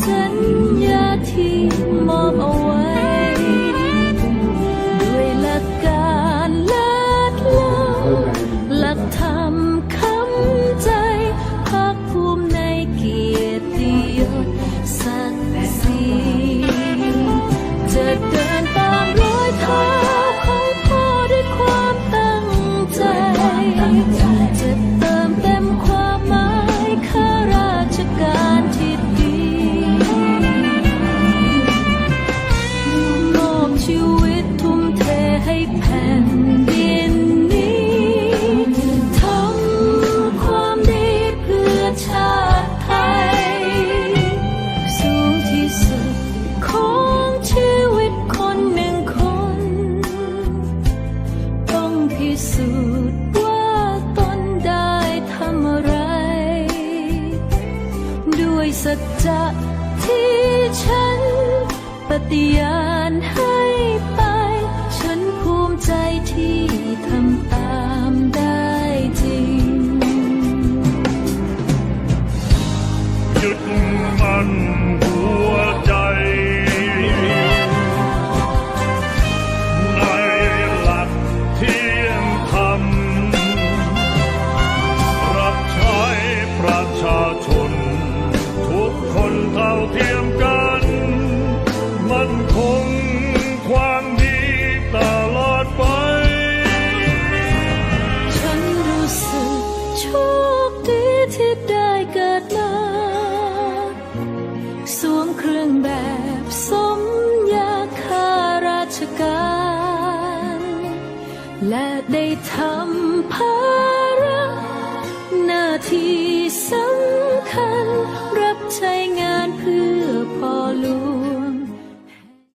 สัญญาที่ สูจน์ว่าตนได้ทำอะไร ด้วยสัจจะที่ฉันปฏิญาณให้ไป เครื่องแบบสมยาข้าราชการ และได้ทำภาระหน้าที่สำ